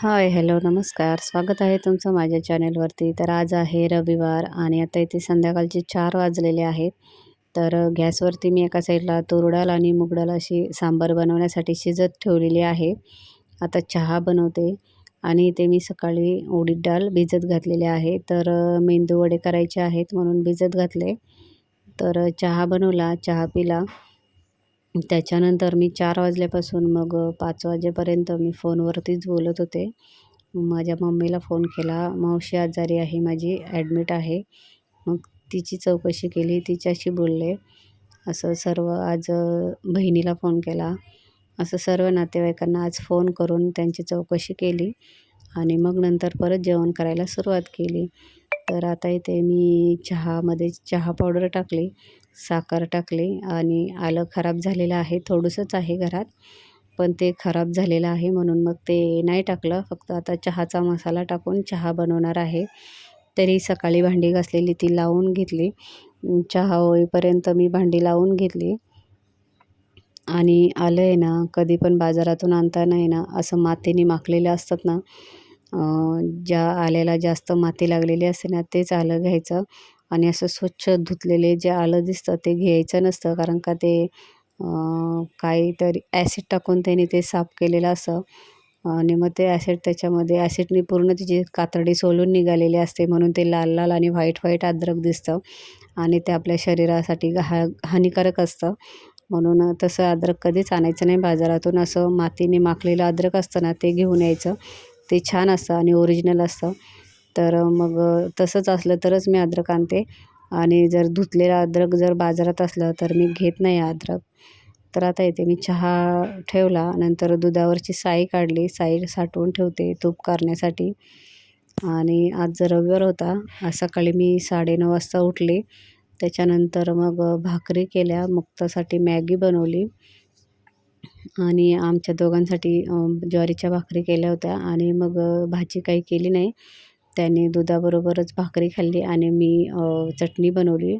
Hi hello नमस्कार. स्वागत आहे तुमचं माझ्या चॅनेलवरती. तर आज आहे रविवार आणि आता इथे संध्याकाळचे चार वाजलेले आहेत. तर गॅसवरती मी एका साईडला तुरडाल आणि मुगडाल अशी सांबार बनवण्यासाठी शिजत ठेवलेली आहे. आता चहा बनवते आणि इथे मी सकाळी उडीद डाळ भिजत घातलेले आहे. तर मेंदू वडे करायचे आहेत म्हणून भिजत घातले. तर चहा बनवला चहा पिला. त्याच्यानंतर मी चार वाजल्यापासून मग पाच वाजेपर्यंत मी फोनवरतीच बोलत होते. माझ्या मम्मीला फोन केला मावशी आजारी आहे माझी ॲडमिट आहे. मग तिची चौकशी केली तिच्याशी बोलले. असं सर्व आज बहिणीला फोन केला. असं सर्व नातेवाईकांना आज फोन करून त्यांची चौकशी केली आणि मग नंतर परत जेवण करायला सुरुवात केली. तर आता इथे मी चहामध्ये चहा पावडर टाकली. साखर टाकली आणि आलं खराब झालेलं आहे थोडंसंच आहे घरात. पण ते खराब झालेलं आहे म्हणून मग ते नाही टाकलं. फक्त आता चहाचा मसाला टाकून चहा बनवणार आहे. तरी सकाळी भांडी घासलेली ती लावून घेतली. चहा होईपर्यंत मी भांडी लावून घेतली. आणि आलं आहे ना कधी पण बाजारातून आणताना आहे ना असं मातीने माखलेलं असतात ना ज्या आल्याला जास्त माती लागलेली असते ना तेच आलं घ्यायचं. आणि असं स्वच्छ धुतलेले जे आलं दिसतं ते घ्यायचं नसतं कारण का ते काहीतरी ॲसिड टाकून त्याने ते साफ केलेलं असतं आणि मग ते ॲसिड त्याच्यामध्ये ॲसिडने पूर्ण तिची कातडी सोलून निघालेली असते म्हणून ते लाल लाल आणि व्हाईट व्हाईट अद्रक दिसतं. आणि ते आपल्या शरीरासाठी हा हानिकारक असतं. म्हणून तसं अद्रक कधीच आणायचं नाही बाजारातून. असं मातीने माखलेलं अद्रक असतं ना ते घेऊन यायचं. ते छान असतं आणि ओरिजिनल असतं. तर मग तसंच असलं तरच मी अद्रक आणते. आणि जर धुतलेला अद्रक जर बाजारात असलं तर मी घेत नाही अद्रक. तर आता येते मी चहा ठेवला नंतर दुधावरची साई काढली. साई साठवून ठेवते तूप करण्यासाठी. आणि आज जर रविवार होता आज सकाळी मी साडेनऊ वाजता उठले. त्याच्यानंतर मग भाकरी केल्या मुक्तासाठी मॅगी बनवली. आणि आमच्या दोघांसाठी ज्वारीच्या भाकरी केल्या होत्या. आणि मग भाजी काही केली नाही. त्याने दुधाबरोबरच भाकरी खाल्ली आणि मी चटणी बनवली.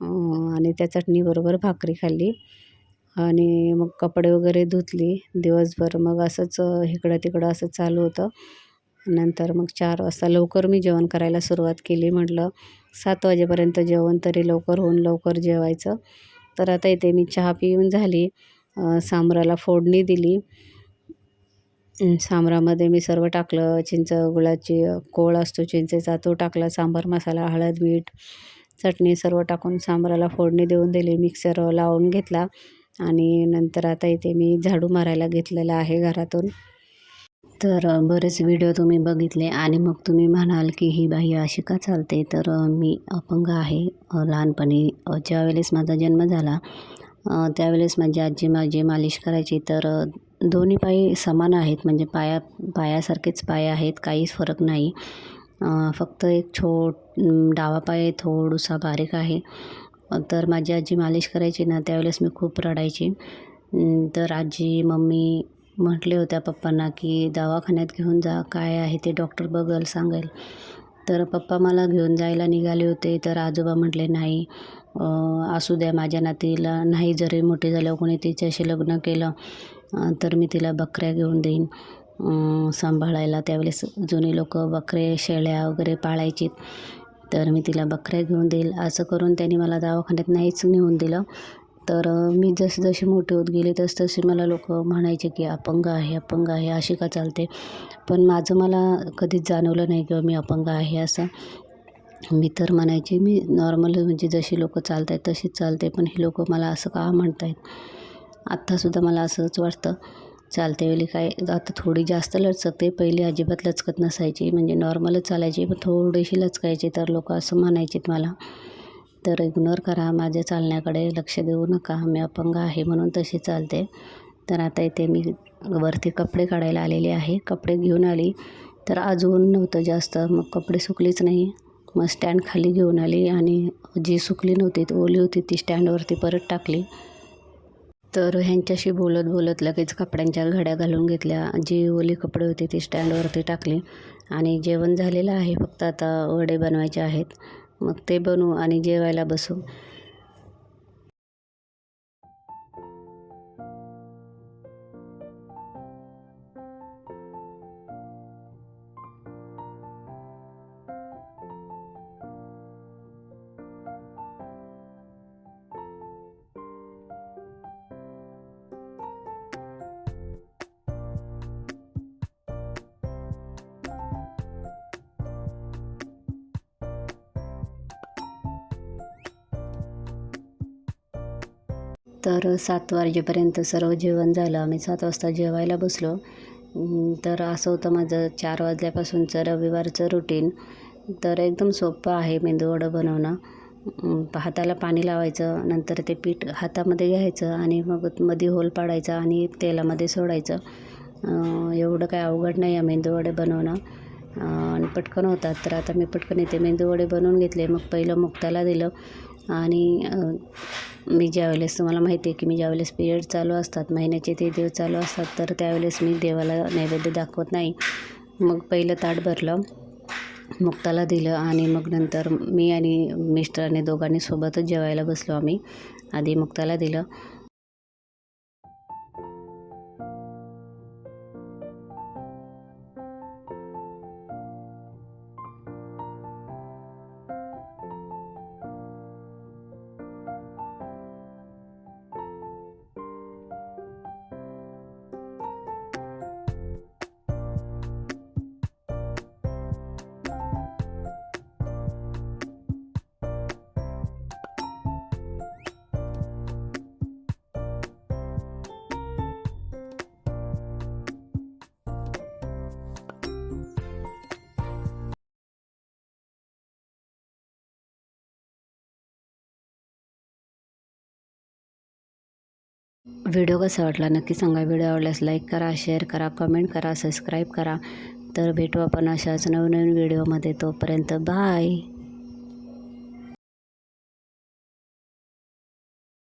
आणि त्या चटणीबरोबर भाकरी खाल्ली. आणि मग कपडे वगैरे धुतली दिवसभर. मग असंच इकडं तिकडं असं चालू होतं. नंतर मग चार वाजता लवकर मी जेवण करायला सुरुवात केली. म्हटलं सात वाजेपर्यंत जेवण तरी लवकर होऊन लवकर जेवायचं. तर आता इथे मी चहा पिऊन झाली. सांबराला फोडणी दिली. सांबरामध्ये मी सर्व टाकलं. चिंच गुळाची कोळ असतो चिंचेचा तो टाकला. सांबार मसाला हळद मीठ चटणी सर्व टाकून सांबाराला फोडणी देऊन दिली. मिक्सर लावून घेतला आणि नंतर आता इथे मी झाडू मारायला घेतलेला आहे घरातून. तर बरेच व्हिडिओ तुम्ही बघितले आणि मग तुम्ही म्हणाल की ही बाई अशी का चालते? तर मी अपंग आहे. लहानपणी ज्यावेळेस माझा जन्म झाला त्यावेळेस माझी आजी माझी मालिश करायची. तर दोन्ही पाय समान आहेत. म्हणजे पाया पायासारखेच पाय आहेत. काहीच फरक नाही. फक्त एक छोट डावा पाय थोडासा बारीक आहे. तर माझी आजी मालिश करायची ना त्यावेळेस मी खूप रडायची. तर आजी मम्मी म्हटले होत्या पप्पांना की दवाखान्यात घेऊन जा काय आहे ते डॉक्टर बघल सांगेल. तर पप्पा मला घेऊन जायला निघाले होते. तर आजोबा म्हटले नाही असू द्या माझ्या नातीला नाही जरी मोठे झाल्यावर कोणी तिच्याशी लग्न केलं तर मी तिला बकऱ्या घेऊन देईन. सांभाळायला त्यावेळेस जुने लोक बकरे शेळ्या वगैरे पाळायची तर मी तिला बकऱ्या घेऊन देईल. असं करून त्यांनी मला दवाखान्यात नाहीच नेऊन दिलं. तर मी जसे जसे मोठी होत गेली तसतशी मला लोक म्हणायचे की अपंग आहे अपंग आहे अशी का चालते? पण माझं मला कधीच जाणवलं नाही किंवा मी अपंग आहे असं. मी तर म्हणायची मी नॉर्मल म्हणजे जशी लोक चालत आहेत तशीच चालते पण हे लोक मला असं का म्हणत आहेत आत्तासुद्धा मला असंच वाटतं. चालते वेळी काय आता थोडी जास्त लचकते पहिली अजिबात लचकत नसायची. म्हणजे नॉर्मलच चालायची पण थोडीशी लचकायची तर लोक असं म्हणायचेत मला. तर इग्नोर करा माझ्या चालण्याकडे लक्ष देऊ नका. मी अपंग आहे म्हणून तशी चालते. तर आता इथे मी वरती कपडे काढायला आलेले आहे. कपडे घेऊन आली तर अजून नव्हतं जास्त. मग कपडे सुकलीच नाही. मग स्टँड खाली घेऊन आली आणि जी सुकली नव्हती ओली होती ती स्टँडवरती परत टाकली. तर ह्यांच्याशी बोलत बोलत लगेच कपड्यांच्या घड्या घालून घेतल्या. जी ओली कपडे होते ती स्टँडवरती टाकली. आणि जेवण झालेलं आहे. फक्त आता वडे बनवायचे आहेत. मग ते बनवू आणि जेवायला बसू. तर सात वाजेपर्यंत सर्व जेवण झालं. आम्ही सात वाजता जेवायला बसलो. तर असं होतं माझं चार वाजल्यापासूनचं रविवारचं रुटीन तर एकदम सोपं आहे मेंदूवडं बनवणं. हाताला पाणी लावायचं नंतर ते पीठ हातामध्ये घ्यायचं आणि मग मध्ये होल पाडायचा आणि तेलामध्ये सोडायचं. एवढं काय अवघड नाही आहे मेंदूवडे बनवणं. आणि पटकन होतात. तर आता मी पटकन इथे मेंदूवडे बनवून घेतले. मग पहिलं मुक्ताला दिलं. आणि मी ज्यावेळेस तुम्हाला माहिती आहे की मी ज्यावेळेस पिरियड चालू असतात महिन्याचे ते दिवस चालू असतात तर त्यावेळेस मी देवाला नैवेद्य दाखवत नाही. मग पहिलं ताट भरलं मुक्ताला दिलं आणि मग नंतर मी आणि मिस्टरांनी दोघांनी सोबतच जेवायला बसलो आम्ही. आधी मुक्ताला दिलं व्हिडिओ कसा वाटला? नक्की सांगा. व्हिडिओ आवडल्यास लाईक करा शेअर करा कमेंट करा सबस्क्राईब करा. तर भेटू आपण अशाच नवनवीन व्हिडिओमध्ये. तोपर्यंत बाय